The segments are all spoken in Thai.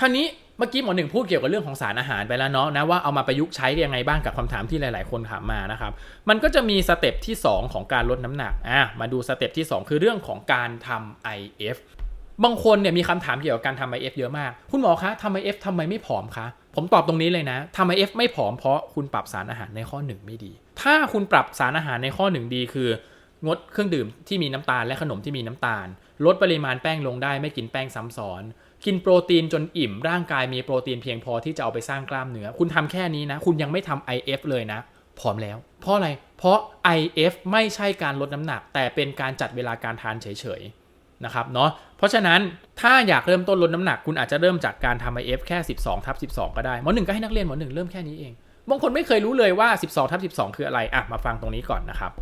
คราวนี้เมื่อกี้หมอหนึ่งพูดเกี่ยวกับเรื่องของสารอาหารไปแล้วเนาะนะว่าเอามาประยุกต์ใช้ยังไงบ้างกับคำถามที่หลาย ๆ คนถามมานะครับ มันก็จะมีสเต็ปที่ 2 ของการลดน้ำหนักอะมาดูสเต็ปที่ 2 คือเรื่องของการทำ IF บางคนเนี่ยมีคำถามเกี่ยวกับการทำ IF เยอะมาก คุณหมอคะทำ IF ทำไมไม่ผอมคะ ผมตอบตรงนี้เลยนะทำ IF ไม่ผอมเพราะคุณปรับสารอาหารในข้อ 1 ไม่ดี ถ้าคุณปรับสารอาหารในข้อ 1 ดีคืองดเครื่องดื่มที่มีน้ำตาลและขนมที่มีน้ำตาล ลดปริมาณแป้งลงได้ไม่กินแป้งซ้ำซ้อน กินโปรตีนจนอิ่มร่างกายมีโปรตีนเพียงพอที่จะเอาไปสร้างกล้ามเนื้อ คุณทำแค่นี้นะ คุณยังไม่ทำ IF เลยนะผอมแล้ว เพราะอะไร เพราะ IF ไม่ใช่การลดน้ำหนัก แต่เป็นการจัดเวลาการทานเฉยๆนะครับเนาะเพราะฉะนั้นถ้าอยากเริ่มต้นลดน้ำหนัก คุณอาจจะเริ่มจากการทำ IF แค่ 12ทับ12 ก็ได้หมอหนึ่งก็ให้นักเรียนหมอหนึ่งเริ่มแค่นี้เองบางคนไม่เคยรู้เลยว่า 12ทับ12 คืออะไรอะมาฟังตรงนี้ก่อนนะครับ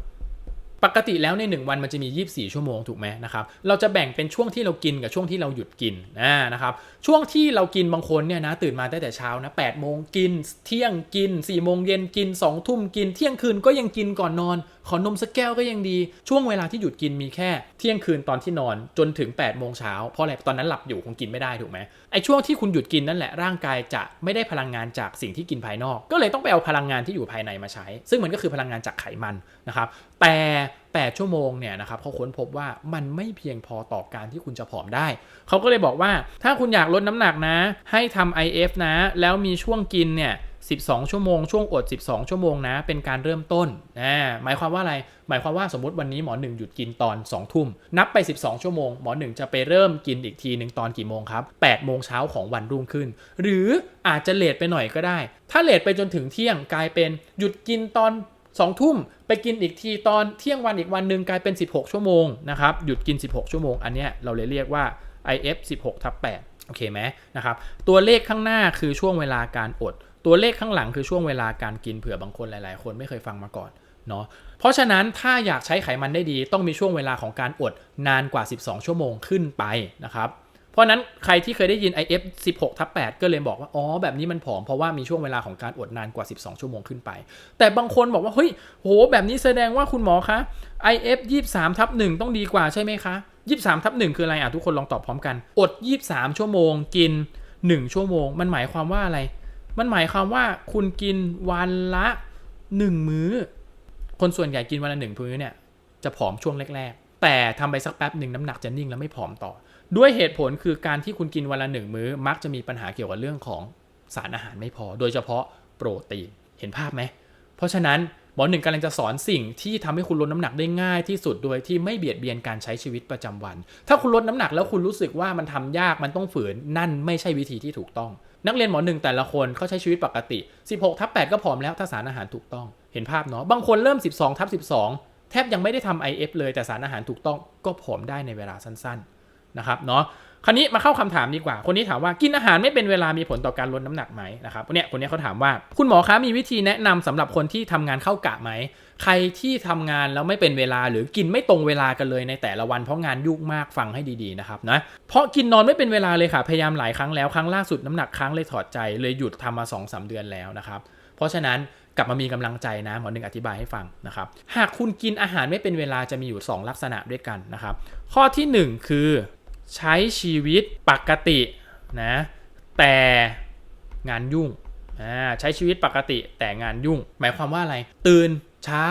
ปกติแล้วใน 1 วันมันจะมี 24 ชั่วโมงถูกไหมนะครับ เราจะแบ่งเป็นช่วงที่เรากินกับช่วงที่เราหยุดกินนะนะครับ ช่วงที่เรากินบางคนเนี่ยนะตื่นมาตั้งแต่เช้านะ8โมงกิน เที่ยงกิน4โมงเย็นกิน2ทุ่มกิน เที่ยงคืนก็ยังกินก่อนนอน ขอนมสักแก้วก็ยังดี ช่วงเวลาที่หยุดกินมีแค่ เที่ยงคืนตอนที่นอนจนถึง8โมงเช้าเพราะอะไรตอนนั้นหลับอยู่คงกินไม่ได้ถูกไหมไอช่วงที่คุณหยุดกินนั่นแหละร่างกายจะไม่ได้พลังงานจากสิ่งที่กินภายนอก ก็เลยต้องไปเอาพลังงานที่อยู่ภายในมาใช้ ซึ่งมันก็คือพลังงานจากไขมันนะครับแต่8ชั่วโมงเนี่ยนะครับเขาค้นพบว่ามันไม่เพียงพอต่อการที่คุณจะผอมได้ เขาก็เลยบอกว่าถ้าคุณอยากลดน้ำหนักนะ ให้ทำ IF นะ แล้วมีช่วงกินเนี่ย 12 ชั่วโมง ช่วงอด 12 ชั่วโมงนะ เป็นการเริ่มต้นนะหมายความว่าอะไร หมายความว่าสมมติวันนี้หมอหนึ่งหยุดกินตอน 2 ทุ่ม นับไป 12 ชั่วโมง หมอหนึ่งจะไปเริ่มกินอีกทีหนึ่งตอนกี่โมงครับ8โมงเช้าของวันรุ่งขึ้น หรืออาจจะเลทไปหน่อยก็ได้ ถ้าเลทไปจนถึงเที่ยงกลายเป็นหยุดกินตอนสองทุ่มไปกินอีกทีตอนเที่ยงวันอีกวันหนึ่งกลายเป็น 16 ชั่วโมงนะครับหยุดกิน 16 ชั่วโมง อันเนี้ยเราเลยเรียกว่า IF 16ทับ8โอเคไหมนะครับตัวเลขข้างหน้าคือช่วงเวลาการอด ตัวเลขข้างหลังคือช่วงเวลาการกินเผื่อบางคนหลาย ๆ คนไม่เคยฟังมาก่อนเนาะเพราะฉะนั้นถ้าอยากใช้ไขมันได้ดีต้องมีช่วงเวลาของการอดนานกว่า 12 ชั่วโมงขึ้นไปนะครับเพราะนั้นใครที่เคยได้ยิน IF 16ทับ8ก็เลยบอกว่าอ๋อแบบนี้มันผอมเพราะว่ามีช่วงเวลาของการอดนานกว่า 12 ชั่วโมงขึ้นไป แต่บางคนบอกว่าเฮ้ยโหแบบนี้แสดงว่าคุณหมอคะ IF 23ทับ1ต้องดีกว่าใช่ไหมคะ23ทับ1คืออะไรอะทุกคนลองตอบพร้อมกัน อด 23 ชั่วโมงกิน 1 ชั่วโมง มันหมายความว่าอะไร มันหมายความว่าคุณกินวันละ 1 มื้อ คนส่วนใหญ่กินวันละหนึ่งมื้อเนี่ยจะผอมช่วงแรกๆ แต่ทำไปสักแป๊บหนึ่งน้ำหนักจะนิ่งแล้วไม่ผอมต่อ ด้วยเหตุผลคือการที่คุณกินวันละหนึ่งมื้อ มักจะมีปัญหาเกี่ยวกับเรื่องของสารอาหารไม่พอ โดยเฉพาะโปรตีน เห็นภาพไหม เพราะฉะนั้นหมอหนึ่งกำลังจะสอนสิ่งที่ทำให้คุณลดน้ำหนักได้ง่ายที่สุดโดยที่ไม่เบียดเบียนการใช้ชีวิตประจำวัน ถ้าคุณลดน้ำหนักแล้วคุณรู้สึกว่ามันทำยากมันต้องฝืนนั่นไม่ใช่วิธีที่ถูกต้อง นักเรียนหมอหนึ่งแต่ละคนเขาใช้ชีวิตปกติ 16ทับ8ก็ผอมแล้วถ้าสารอาหารถูกต้องเห็นภาพเนาะบางคนเริ่ม 12ทับ12 แทบยังไม่ได้ทำ IF เลยแต่สารอาหารถูกต้องก็ผอมได้ในเวลาสั้นๆนะครับเนาะ คราวนี้มาเข้าคำถามดีกว่า คนนี้ถามว่ากินอาหารไม่เป็นเวลามีผลต่อการลดน้ำหนักไหมนะครับเนี่ยคนนี้เขาถามว่าคุณหมอคะมีวิธีแนะนำสำหรับคนที่ทำงานเข้ากะไหมใครที่ทำงานแล้วไม่เป็นเวลาหรือกินไม่ตรงเวลากันเลยในแต่ละวันเพราะงานยุ่งมากฟังให้ดีๆนะครับนะเพราะกินนอนไม่เป็นเวลาเลยค่ะพยายามหลายครั้งแล้วครั้งล่าสุดน้ำหนักครั้งเลยถอดใจเลยหยุดทำมา2อสเดือนแล้วนะครับเพราะฉะนั้นกลับมามีกำลังใจนะหมอหนึ่งอธิบายให้ฟังนะครับหากคุณกินอาหารไม่เป็นเวลาจะมีอยู่ 2 ลักษณะด้วยกันนะครับข้อทีหนึ่1 คือ ใช้ชีวิตปกตินะแต่งานยุ่งใช้ชีวิตปกติแต่งานยุ่ง หมายความว่าอะไร ตื่นเช้า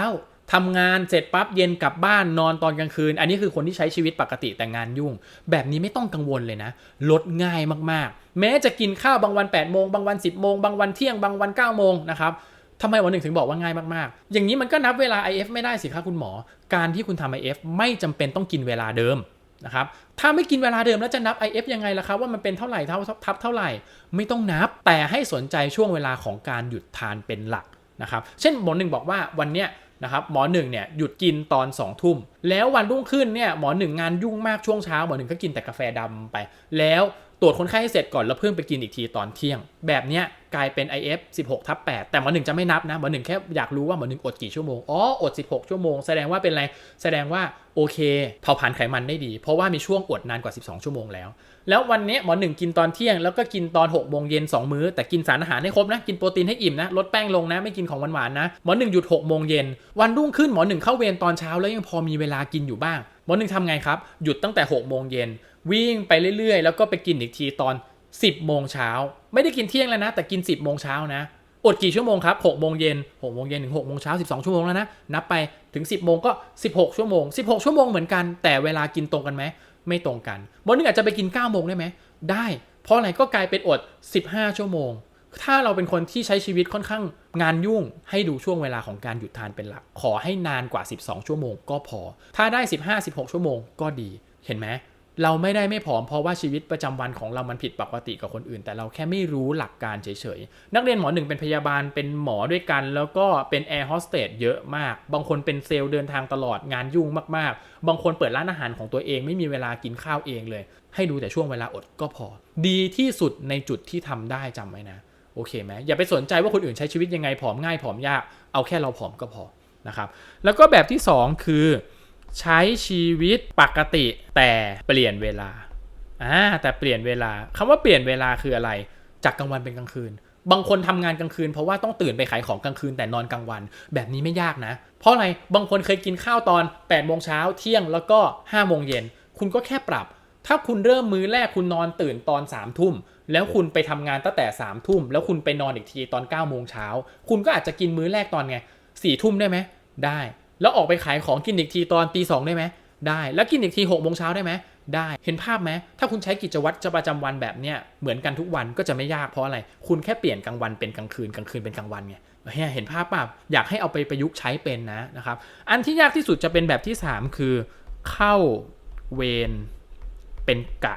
ทำงานเสร็จปั๊บเย็นกลับบ้านนอนตอนกลางคืน อันนี้คือคนที่ใช้ชีวิตปกติแต่งานยุ่ง แบบนี้ไม่ต้องกังวลเลยนะ ลดง่ายมากๆ แม้จะกินข้าวบางวัน8ปดโมงบางวัน 10บโมงบางวันเที่ยงบางวัน9ก้าโมงนะครับทำไมวันหนึ่งถึงบอกว่าง่ายมากๆ อย่างนี้มันก็นับเวลา IF ไม่ได้สิครับคุณหมอ การที่คุณทำ IF ไม่จำเป็นต้องกินเวลาเดิม นะครับถ้าไม่กินเวลาเดิมแล้วจะนับ IF ยังไงล่ะครับว่ามันเป็นเท่าไหร่เท่าทับเท่าไหร่ ไม่ต้องนับแต่ให้สนใจช่วงเวลาของการหยุดทานเป็นหลักนะครับเช่นหมอหนึ่งบอกว่าวันเนี้ยนะครับหมอหนึ่งเนี่ยหยุดกินตอน2องทุ่มแล้ววันรุ่งขึ้นเนี่ยหมอหนึ่งงานยุ่งมากช่วงเช้าหมอหนึ่งก็กินแต่กาแฟดำไป แล้ว ตรวจคนไข้ให้เสร็จก่อนแล้วเพิ่งไปกินอีกทีตอนเที่ยง แบบเนี้ยกลายเป็น IF 16ทับ8แต่หมอหนึ่งจะไม่นับนะหมอหนึ่งแค่อยากรู้ว่าหมอหนึ่งอดกี่ชั่วโมงอ๋ออด 16 ชั่วโมง แสดงว่าเป็นอะไร แสดงว่าโอเคเผาผลาญไขมันได้ดี เพราะว่ามีช่วงอดนานกว่า 12 ชั่วโมงแล้ว แล้ววันนี้หมอหนึ่งกินตอนเที่ยงแล้วก็กินตอน6โมงเย็น2มื้อ แต่กินสารอาหารให้ครบนะกินโปรตีนให้อิ่มนะลดแป้งลงนะไม่กินของหวานๆนะหมอหนึ่งหยุด6โมงเย็นวันรุ่งขึ้นหมอหนึ่งเข้าเวรตอนเช้าแล้วยังพอมีเวลากินอยู่บ้างหมอหนึ่งทำไงครับหยุดตั้งแต่6โมงเย็น วิ่งไปเรื่อยๆ แล้วก็ไปกินอีกทีตอน 10โมงเช้าไม่ได้กินเที่ยงแล้วนะ แต่กิน 10โมงเช้านะอดกี่ชั่วโมงครับ6โมงเย็น6โมงเย็นถึง6โมงเช้า12 ชั่วโมงแล้วนะ นับไปถึง 10โมงก็ 16 ชั่วโมง 16 ชั่วโมงเหมือนกัน แต่เวลากินตรงกันไหม ไม่ตรงกันวันหนึงอาจจะไปกิน 9 โมงได้ไหม ได้ เพราะอะไรก็กลายเป็นอด 15 ชั่วโมง ถ้าเราเป็นคนที่ใช้ชีวิตค่อนข้างงานยุ่ง ให้ดูช่วงเวลาของการหยุดทานเป็นหลัก ขอให้นานกว่า 12 ชั่วโมงก็พอ ถ้าได้ 15-16 ชั่วโมงก็ดี เห็นไหม เราไม่ได้ไม่ผอมเพราะว่าชีวิตประจำวันของเรามันผิดปกติกับคนอื่น แต่เราแค่ไม่รู้หลักการเฉยๆ นักเรียนหมอหนึ่งเป็นพยาบาลเป็นหมอด้วยกัน แล้วก็เป็นแอร์โฮสเตสเยอะมาก บางคนเป็นเซลล์เดินทางตลอดงานยุ่งมากๆ บางคนเปิดร้านอาหารของตัวเองไม่มีเวลากินข้าวเองเลย ให้ดูแต่ช่วงเวลาอดก็พอ ดีที่สุดในจุดที่ทำได้จำไว้นะโอเคไหมอย่าไปสนใจว่าคนอื่นใช้ชีวิตยังไงผอมง่ายผอมยากเอาแค่เราผอมก็พอนะครับแล้วก็แบบที่สองคือ ใช้ชีวิตปกติแต่เปลี่ยนเวลาอ่าแต่เปลี่ยนเวลาคำว่าเปลี่ยนเวลาคืออะไร จากกลางวันเป็นกลางคืน บางคนทำงานกลางคืนเพราะว่าต้องตื่นไปขายของกลางคืนแต่นอนกลางวัน แบบนี้ไม่ยากนะ เพราะอะไรบางคนเคยกินข้าวตอน8ปดโมงเช้าเที่ยงแล้วก็5้าโมงเย็นคุณก็แค่ปรับ ถ้าคุณเริ่มมื้อแรกคุณนอนตื่นตอน3ามทุ่มแล้วคุณไปทำงานตั้งแต่3ามทุ่มแล้วคุณไปนอนอีกทีตอน9ก้าโมงเช้าคุณก็อาจจะกินมื้อแรกตอนไงสี่ทุ่มได้ไหมได้ แล้วออกไปขายของกินอีกทีตอนตีสองได้ไหมได้ แล้วกินอีกทีหกโมงเช้าได้ไหมได้ เห็นภาพไหมถ้าคุณใช้กิจวัตรประจำวันแบบเนี้ยเหมือนกันทุกวันก็จะไม่ยากเพราะอะไร คุณแค่เปลี่ยนกลางวันเป็นกลางคืนกลางคืนเป็นกลางวันไงเฮ้ยเห็นภาพป่ะอยากให้เอาไปประยุกต์ใช้เป็นนะนะครับ อันที่ยากที่สุดจะเป็นแบบที่ 3 คือ เข้าเวรเป็นกะ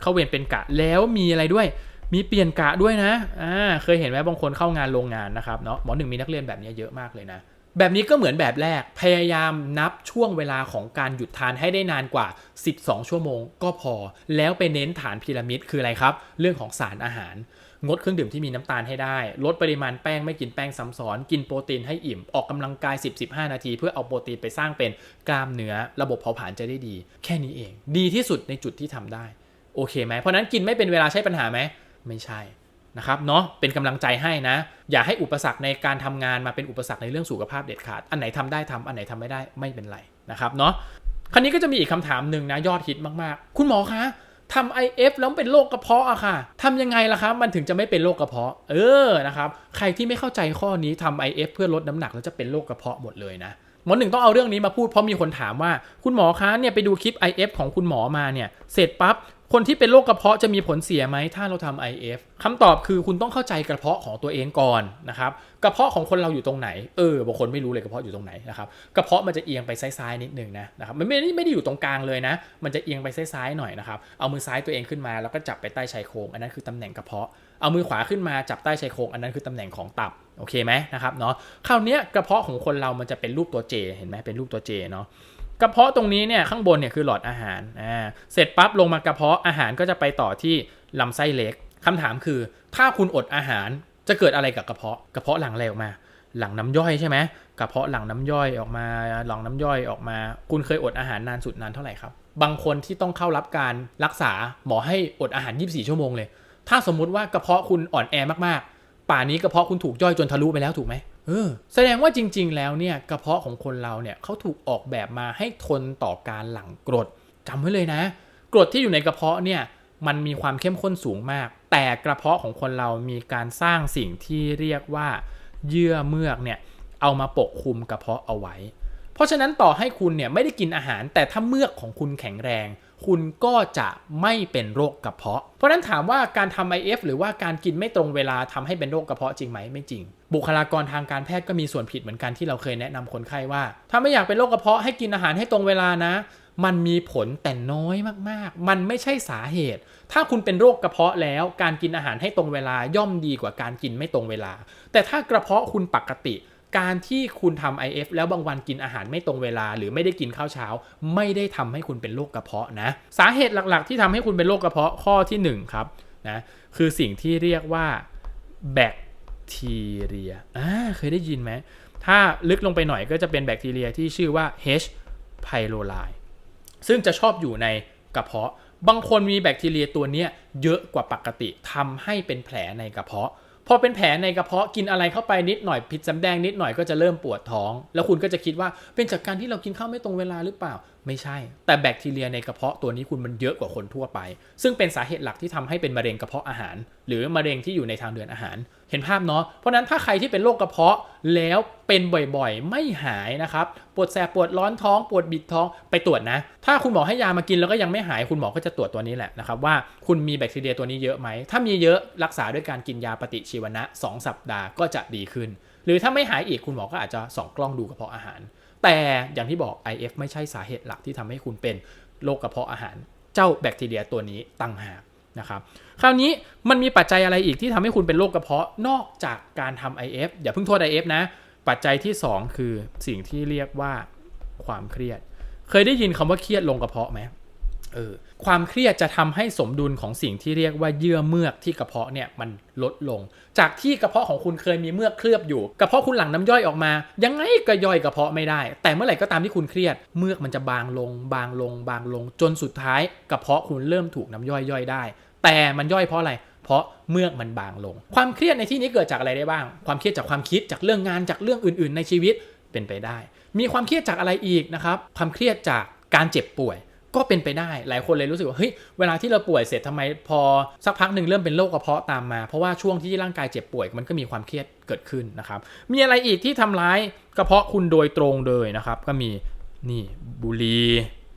เข้าเวรเป็นกะแล้วมีอะไรด้วย มีเปลี่ยนกะด้วยนะอ่าเคยเห็นไหมบางคนเข้างานโรงงานนะครับเนาะหมอหนึ่งมีนักเรียนแบบนี้เยอะมากเลยนะ แบบนี้ก็เหมือนแบบแรก พยายามนับช่วงเวลาของการหยุดทานให้ได้นานกว่า 12 ชั่วโมงก็พอ แล้วไปเน้นฐานพีระมิดคืออะไรครับ เรื่องของสารอาหาร งดเครื่องดื่มที่มีน้ำตาลให้ได้ ลดปริมาณแป้งไม่กินแป้งซ้ำซ้อน กินโปรตีนให้อิ่ม ออกกำลังกาย 10-15 นาที เพื่อเอาโปรตีนไปสร้างเป็นกล้ามเนื้อ ระบบเผาผลาญจะได้ดี แค่นี้เอง ดีที่สุดในจุดที่ทำได้ โอเคไหมเพราะนั้นกินไม่เป็นเวลาใช่ปัญหาไหมไม่ใช่ นะครับเนาะเป็นกำลังใจให้นะ อย่าให้อุปสรรคในการทำงานมาเป็นอุปสรรคในเรื่องสุขภาพเด็ดขาด อันไหนทำได้ทำอันไหนทำไม่ได้ไม่เป็นไรนะครับเนาะคราวนี้ก็จะมีอีกคำถามหนึ่งนะยอดฮิตมากๆ คุณหมอคะทำ IF แล้วเป็นโรคกระเพาะอะค่ะทำยังไงล่ะครับมันถึงจะไม่เป็นโรคกระเพาะ เออนะครับใครที่ไม่เข้าใจข้อนี้ทำ IF เพื่อลดน้ำหนักแล้วจะเป็นโรคกระเพาะหมดเลยนะหมอหนึ่งต้องเอาเรื่องนี้มาพูดเพราะมีคนถามว่า คุณหมอคะเนี่ยไปดูคลิป IF ของคุณหมอมาเนี่ยเสร็จปั๊บ คนที่เป็นโรคกระเพาะจะมีผลเสียไหมถ้าเราทำ IF คำตอบคือคุณต้องเข้าใจกระเพาะของตัวเองก่อนนะครับกระเพาะของคนเราอยู่ตรงไหนเออบางคนไม่รู้เลยกระเพาะอยู่ตรงไหนนะครับกระเพาะมันจะเอียงไปซ้ายๆนิดนึงนะนะครับมันไม่ได้ไม่ได้อยู่ตรงกลางเลยนะ มันจะเอียงไปซ้ายๆหน่อยนะครับเอามือซ้ายตัวเองขึ้นมาแล้วก็จับไปใต้ชายโครงอันนั้นคือตำแหน่งกระเพาะเอามือขวาขึ้นมาจับใต้ชายโครงอันนั้นคือตำแหน่งของตับโอเคไหมนะครับเนาะคราวนี้กระเพาะของคนเรามันจะเป็นรูปตัว J เห็นไหมเป็นรูปตัว J เนาะ กระเพาะตรงนี้เนี่ยข้างบนเนี่ยคือหลอดอาหารอ่าเสร็จปั๊บลงมากระเพาะอาหารก็จะไปต่อที่ลำไส้เล็กคำถามคือ ถ้าคุณอดอาหารจะเกิดอะไรกับกระเพาะกระเพาะหลังอะไรออกมา หลังน้ำย่อยใช่ไหมกระเพาะหลังน้ำย่อยออกมาหลังน้ำย่อยออกมา คุณเคยอดอาหารนานสุดนานเท่าไหร่ครับบางคนที่ต้องเข้ารับการรักษาหมอให้อดอาหาร 24 ชั่วโมงเลย ถ้าสมมุติว่ากระเพาะคุณอ่อนแอมากๆ ป่านี้กระเพาะคุณถูกย่อยจนทะลุไปแล้วถูกไหม เออแสดงว่าจริง ๆ แล้วเนี่ยกระเพาะของคนเราเนี่ยเขาถูกออกแบบมาให้ทนต่อการหลั่งกรดจำไว้เลยนะ กรดที่อยู่ในกระเพาะเนี่ยมันมีความเข้มข้นสูงมาก แต่กระเพาะของคนเรามีการสร้างสิ่งที่เรียกว่าเยื่อเมือกเนี่ยเอามาปกคลุมกระเพาะเอาไว้ เพราะฉะนั้นต่อให้คุณเนี่ยไม่ได้กินอาหาร แต่ถ้าเมือกของคุณแข็งแรง คุณก็จะไม่เป็นโรคกระเพาะ เพราะฉะนั้นถามว่าการทำ IF หรือว่าการกินไม่ตรงเวลาทำให้เป็นโรคกระเพาะจริงไหมไม่จริง บุคลากรทางการแพทย์ก็มีส่วนผิดเหมือนกันที่เราเคยแนะนำคนไข้ว่า ถ้าไม่อยากเป็นโรคกระเพาะให้กินอาหารให้ตรงเวลานะ มันมีผลแต่น้อยมากๆ มันไม่ใช่สาเหตุ ถ้าคุณเป็นโรคกระเพาะแล้วการกินอาหารให้ตรงเวลาย่อมดีกว่าการกินไม่ตรงเวลา แต่ถ้ากระเพาะคุณปกติ การที่คุณทำ IF แล้วบางวันกินอาหารไม่ตรงเวลา หรือไม่ได้กินข้าวเช้า ไม่ได้ทำให้คุณเป็นโรคกระเพาะนะ สาเหตุหลักๆ ที่ทำให้คุณเป็นโรคกระเพาะข้อที่1ครับนะคือสิ่งที่เรียกว่าแบคทีเรียอ่าเคยได้ยินไหม ถ้าลึกลงไปหน่อยก็จะเป็นแบคทีเรียที่ชื่อว่า H. pylori ซึ่งจะชอบอยู่ในกระเพาะ บางคนมีแบคทีเรียตัวเนี้ยเยอะกว่าปกติทำให้เป็นแผลในกระเพาะ พอเป็นแผลในกระเพาะกินอะไรเข้าไปนิดหน่อยผิดสำแดงนิดหน่อยก็จะเริ่มปวดท้อง แล้วคุณก็จะคิดว่าเป็นจากการที่เรากินข้าวไม่ตรงเวลาหรือเปล่า ไม่ใช่ แต่แบคทีเรียในกระเพาะตัวนี้คุณมันเยอะกว่าคนทั่วไป ซึ่งเป็นสาเหตุหลักที่ทำให้เป็นมะเร็งกระเพาะอาหาร หรือมะเร็งที่อยู่ในทางเดินอาหาร เห็นภาพเนาะ เพราะฉะนั้นถ้าใครที่เป็นโรคกระเพาะแล้วเป็นบ่อยๆ ไม่หายนะครับ ปวดแสบปวดร้อนท้อง ปวดบิดท้องไปตรวจนะ ถ้าคุณหมอให้ยามากินแล้วก็ยังไม่หาย คุณหมอก็จะตรวจตัวนี้แหละนะครับว่าคุณมีแบคทีเรียตัวนี้เยอะไหม ถ้ามีเยอะรักษาด้วยการกินยาปฏิชีวนะ 2 สัปดาห์ก็จะดีขึ้น หรือถ้าไม่หายอีกคุณหมอก็อาจจะส่องกล้องดูกระเพาะอาหาร แต่อย่างที่บอก IF ไม่ใช่สาเหตุหลักที่ทำให้คุณเป็นโรคกระเพาะอาหารเจ้าแบคทีเรียตัวนี้ตั้งหากนะครับคราวนี้มันมีปัจจัยอะไรอีกที่ทำให้คุณเป็นโรคกระเพาะนอกจากการทำ IF อย่าเพิ่งโทษ IF นะ ปัจจัยที่ 2 คือสิ่งที่เรียกว่าความเครียด เคยได้ยินคำว่าเครียดลงกระเพาะไหม เออความเครียดจะทำให้สมดุลของสิ่งที่เรียกว่าเยื่อเมือกที่กระเพาะเนี่ยมันลดลง จากที่กระเพาะของคุณเคยมีเมือกเคลือบอยู่กระเพาะคุณหลั่งน้ำย่อยออกมา ยังไงก็ย่อยกระเพาะไม่ได้ แต่เมื่อไหร่ก็ตามที่คุณเครียด เมือกมันจะบางลง บางลง บางลง จนสุดท้ายกระเพาะคุณเริ่มถูกน้ำย่อยย่อยได้ แต่มันย่อยเพราะอะไรเพราะเมือกมันบางลง ความเครียดในที่นี้เกิดจากอะไรได้บ้าง ความเครียดจากความคิดจากเรื่องงานจากเรื่องอื่น ๆ ในชีวิตเป็นไปได้ มีความเครียดจากอะไรอีกนะครับ ความเครียดจากการเจ็บป่วย ก็เป็นไปได้หลายคนเลยรู้สึกว่าเฮ้ยเวลาที่เราป่วยเสร็จทำไมพอสักพักหนึ่งเริ่มเป็นโรคกระเพาะตามมา เพราะว่าช่วงที่ร่างกายเจ็บป่วยมันก็มีความเครียดเกิดขึ้นนะครับ มีอะไรอีกที่ทำร้ายกระเพาะคุณโดยตรงเลยนะครับ ก็มีนี่บุหรี่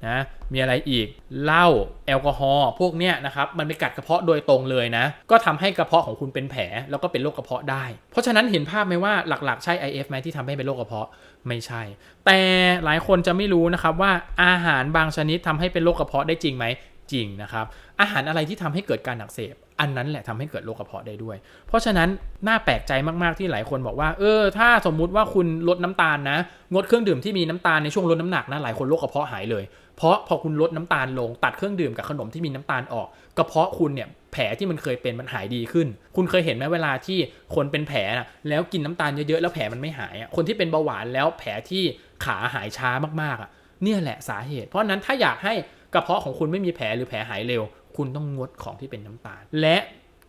นะมีอะไรอีกเหล้าแอลกอฮอล์พวกเนี้ยนะครับมันไปกัดกระเพาะโดยตรงเลยนะ ก็ทำให้กระเพาะของคุณเป็นแผลแล้วก็เป็นโรคกระเพาะได้ เพราะฉะนั้นเห็นภาพไหมว่าหลักๆใช่ IF ไหมที่ทำให้เป็นโรคกระเพาะไม่ใช่ แต่หลายคนจะไม่รู้นะครับว่าอาหารบางชนิดทำให้เป็นโรคกระเพาะได้จริงไหมจริงนะครับอาหารอะไรที่ทำให้เกิดการอักเสบอันนั้นแหละทำให้เกิดโรคกระเพาะได้ด้วย เพราะฉะนั้นน่าแปลกใจมากๆที่หลายคนบอกว่า เออ ถ้าสมมุติว่าคุณลดน้ำตาลนะ งดเครื่องดื่มที่มีน้ำตาลในช่วงลดน้ำหนักนะ หลายคนโรคกระเพาะหายเลย เพราะพอคุณลดน้ำตาลลงตัดเครื่องดื่มกับขนมที่มีน้ำตาลออกกระเพาะคุณเนี่ยแผลที่มันเคยเป็นมันหายดีขึ้น คุณเคยเห็นไหมเวลาที่คนเป็นแผลนะแล้วกินน้ำตาลเยอะๆแล้วแผลมันไม่หายอะคนที่เป็นเบาหวานแล้วแผลที่ขาหายช้ามากๆอะเนี่ยแหละสาเหตุ เพราะฉะนั้นถ้าอยากให้กระเพาะของคุณไม่มีแผลหรือแผลหายเร็ว คุณต้องงดของที่เป็นน้ำตาล และ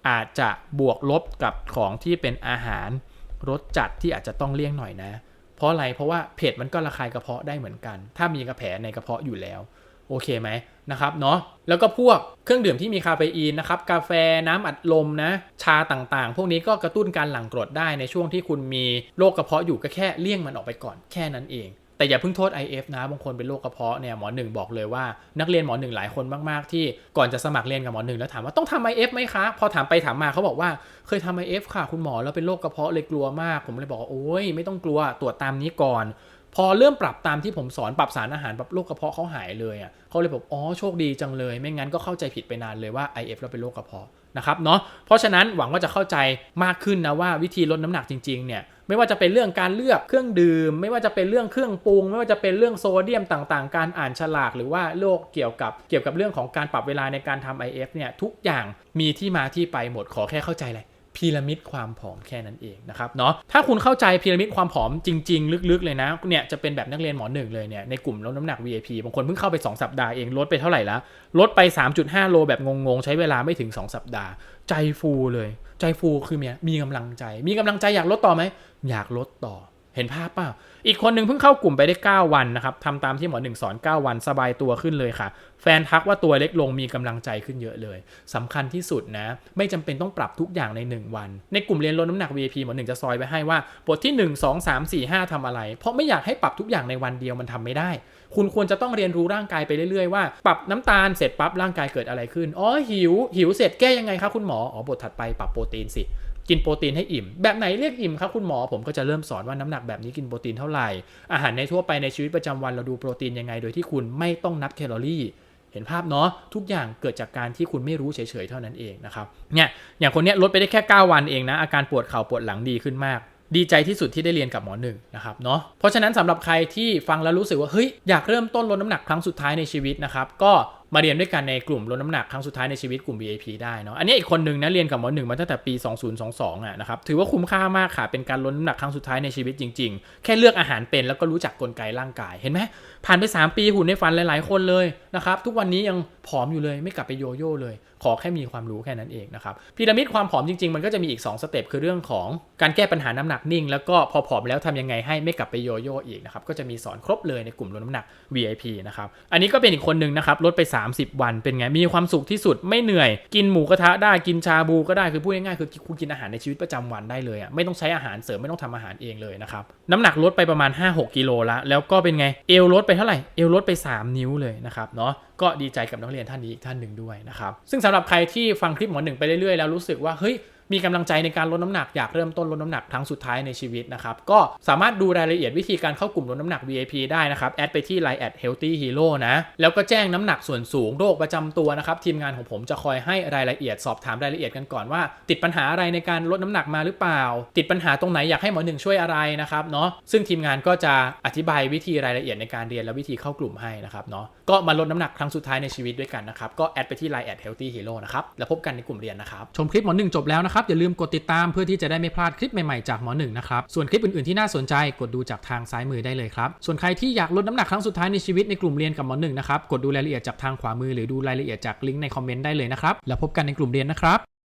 อาจจะบวกลบกับของที่เป็นอาหารรสจัดที่อาจจะต้องเลี่ยงหน่อยนะ เพราะอะไรเพราะว่าเผ็ดมันก็ระคายกระเพาะได้เหมือนกัน ถ้ามีกระแผลในกระเพาะอยู่แล้วโอเคไหมนะครับเนาะแล้วก็พวกเครื่องดื่มที่มีคาเฟอีนนะครับกาแฟน้ำอัดลมนะชาต่างๆ พวกนี้ก็กระตุ้นการหลั่งกรดได้ในช่วงที่คุณมีโรคกระเพาะอยู่ก็แค่เลี่ยงมันออกไปก่อนแค่นั้นเอง แต่อย่าเพิ่งโทษ IF นะ บางคนเป็นโรคกระเพาะเนี่ยหมอหนึ่งบอกเลยว่านักเรียนหมอหนึ่งหลายคนมาก ๆ ที่ก่อนจะสมัครเรียนกับหมอหนึ่งแล้วถามว่าต้องทำ IF ไหมคะ พอถามไปถามมาเขาบอกว่าเคยทำ IF ค่ะ คุณหมอแล้วเป็นโรคกระเพาะเลยกลัวมาก ผมเลยบอกว่าโอ้ยไม่ต้องกลัวตรวจตามนี้ก่อน พอเริ่มปรับตามที่ผมสอนปรับสารอาหารปรับโรคกระเพาะเขาหายเลยอะเขาเลยบอกอ๋อโชคดีจังเลย ไม่งั้นก็เข้าใจผิดไปนานเลยว่า IF เราเป็นโรคกระเพาะนะครับเนาะเพราะฉะนั้นหวังว่าจะเข้าใจมากขึ้นนะว่าวิธีลดน้ำหนักจริงๆเนี่ย ไม่ว่าจะเป็นเรื่องการเลือกเครื่องดื่ม ไม่ว่าจะเป็นเรื่องเครื่องปรุง ไม่ว่าจะเป็นเรื่องโซเดียมต่างๆ การอ่านฉลาก หรือว่าโรคเกี่ยวกับเกี่ยวกับเรื่องของการปรับเวลาในการทำ IF เนี่ยทุกอย่างมีที่มาที่ไปหมดขอแค่เข้าใจเลยพีระมิดความผอมแค่นั้นเองนะครับเนาะถ้าคุณเข้าใจพีระมิดความผอมจริง ๆ ลึกๆเลยนะเนี่ยจะเป็นแบบนักเรียนหมอหนึ่งเลยเนี่ยในกลุ่มลดน้ำหนัก VIP บางคนเพิ่งเข้าไป 2 สัปดาห์เองลดไปเท่าไหร่แล้วลดไป 3.5 โลแบบงงๆ ใช้เวลาไม่ถึง 2 สัปดาห์ ใจฟูเลย ใจฟูคือเมียมีกำลังใจ มีกำลังใจอยากลดต่อไหมอยากลดต่อ เห็นภาพเปล่า อีกคนหนึ่งเพิ่งเข้ากลุ่มไปได้ 9 วันนะครับทำตามที่หมอหนึ่งสอน 9 วันสบายตัวขึ้นเลยค่ะ แฟนทักว่าตัวเล็กลงมีกำลังใจขึ้นเยอะเลยสำคัญที่สุดนะ ไม่จำเป็นต้องปรับทุกอย่างใน 1 วัน ในกลุ่มเรียนลดน้ำหนัก VIP หมอหนึ่งจะซอยไว้ให้ว่าบทที่ 1 2 3 4 5ทำอะไร เพราะไม่อยากให้ปรับทุกอย่างในวันเดียวมันทำไม่ได้ คุณควรจะต้องเรียนรู้ร่างกายไปเรื่อยๆว่าปรับน้ำตาลเสร็จปั๊บร่างกายเกิดอะไรขึ้นอ๋อหิวหิวเสร็จแก้ยังไงครับคุณหมออ๋อบทถัดไปปรับโปรตีนสิกินโปรตีนให้อิ่ม แบบไหนเรียกอิ่มครับคุณหมอผมก็จะเริ่มสอนว่าน้ำหนักแบบนี้กินโปรตีนเท่าไหร่ อาหารในทั่วไปในชีวิตประจำวันเราดูโปรตีนยังไง โดยที่คุณไม่ต้องนับแคลอรี่ เห็นภาพเนาะทุกอย่างเกิดจากการที่คุณไม่รู้เฉยๆเท่านั้นเองนะครับเนี่ยอย่างคนเนี้ยลดไปได้แค่ 9 วันเองนะอาการปวดเข่าปวดหลังดีขึ้นมาก ดีใจที่สุดที่ได้เรียนกับหมอหนึ่งนะครับเนาะเพราะฉะนั้นสำหรับใครที่ฟังแล้วรู้สึกว่าเฮ้ยอยากเริ่มต้นลดน้ำหนักครั้งสุดท้ายในชีวิตนะครับก็มาเรียนด้วยกันในกลุ่มลดน้ำหนักครั้งสุดท้ายในชีวิตกลุ่ม VIP ได้เนาะ อันนี้อีกคนหนึ่งนะเรียนกับหมอหนึ่งมาตั้งแต่ปี 2022อะนะครับ ถือว่าคุ้มค่ามากค่ะ เป็นการลดน้ำหนักครั้งสุดท้ายในชีวิตจริง ๆ แค่เลือกอาหารเป็นแล้วก็รู้จักกลไกร่างกาย เห็นไหม ผ่านไป 3 ปีหุ่นในฝันหลาย ๆ คนเลยนะครับ ทุกวันนี้ยังผอมอยู่เลยไม่กลับไปโยโย่เลยขอแค่มีความรู้แค่นั้นเองนะครับพีระมิดความผอมจริงๆ มันก็จะมีอีก 2 สเต็ปคือเรื่องของการแก้ปัญหาน้ำหนักนิ่ง แล้วก็พอผอมแล้วทำยังไงให้ไม่กลับไปโยโย่อีกนะครับก็จะมีสอนครบเลยในกลุ่มลดน้ำหนัก VIP นะครับอันนี้ก็เป็นอีกคนหนึ่งนะครับลดไป 30 วันเป็นไงมีความสุขที่สุดไม่เหนื่อย กินหมูกระทะได้กินชาบูก็ได้คือพูดง่ายๆคือคุณกินอาหารในชีวิตประจำวันได้เลยอะไม่ต้องใช้อาหารเสริมไม่ต้องทำอาหารเองเลยนะครับน้ำหนักลดไปประมาณ 5-6 กิโลละแล้วก็เป็นไงเอวลดไปเท่าไหร่เอวลดไป 3 นิ้วเลยนะครับเนาะก็ดีใจกับนักเรียนท่านนี้อีกท่านหนึ่งด้วยนะครับซึ่งสำหรับใครที่ฟังคลิปหมอหนึ่งไปเรื่อยๆแล้วรู้สึกว่าเฮ้ย มีกำลังใจในการลดน้ำหนักอยากเริ่มต้นลดน้ำหนักครั้งสุดท้ายในชีวิตนะครับก็สามารถดูรายละเอียดวิธีการเข้ากลุ่มลดน้ำหนัก VIP ได้นะครับแอดไปที่ line at healthy hero นะแล้วก็แจ้งน้ำหนักส่วนสูงโรคประจำตัวนะครับทีมงานของผมจะคอยให้รายละเอียดสอบถามรายละเอียดกันก่อนว่า ติดปัญหาอะไรในการลดน้ำหนักมาหรือเปล่า ติดปัญหาตรงไหนอยากให้หมอหนึ่งช่วยอะไรนะครับเนาะซึ่งทีมงานก็จะอธิบายวิธีรายละเอียดในการเรียนและวิธีเข้ากลุ่มให้นะครับเนาะก็มาลดน้ำหนักครั้งสุดท้ายในชีวิตด้วยกันนะครับก็แอดไปที่ line healthy hero นะครับแล้วพบกันในกลุ่มเรียนนะครับชมคลิปหมอหนึ่งจบแล้วนะครับ อย่าลืมกดติดตามเพื่อที่จะได้ไม่พลาดคลิปใหม่ๆจากหมอหนึ่งนะครับ ส่วนคลิปอื่นๆที่น่าสนใจกดดูจากทางซ้ายมือได้เลยครับ ส่วนใครที่อยากลดน้ำหนักครั้งสุดท้ายในชีวิตในกลุ่มเรียนกับหมอหนึ่งนะครับ กดดูรายละเอียดจากทางขวามือหรือดูรายละเอียดจากลิงก์ในคอมเมนต์ได้เลยนะครับ แล้วพบกันในกลุ่มเรียนนะครับ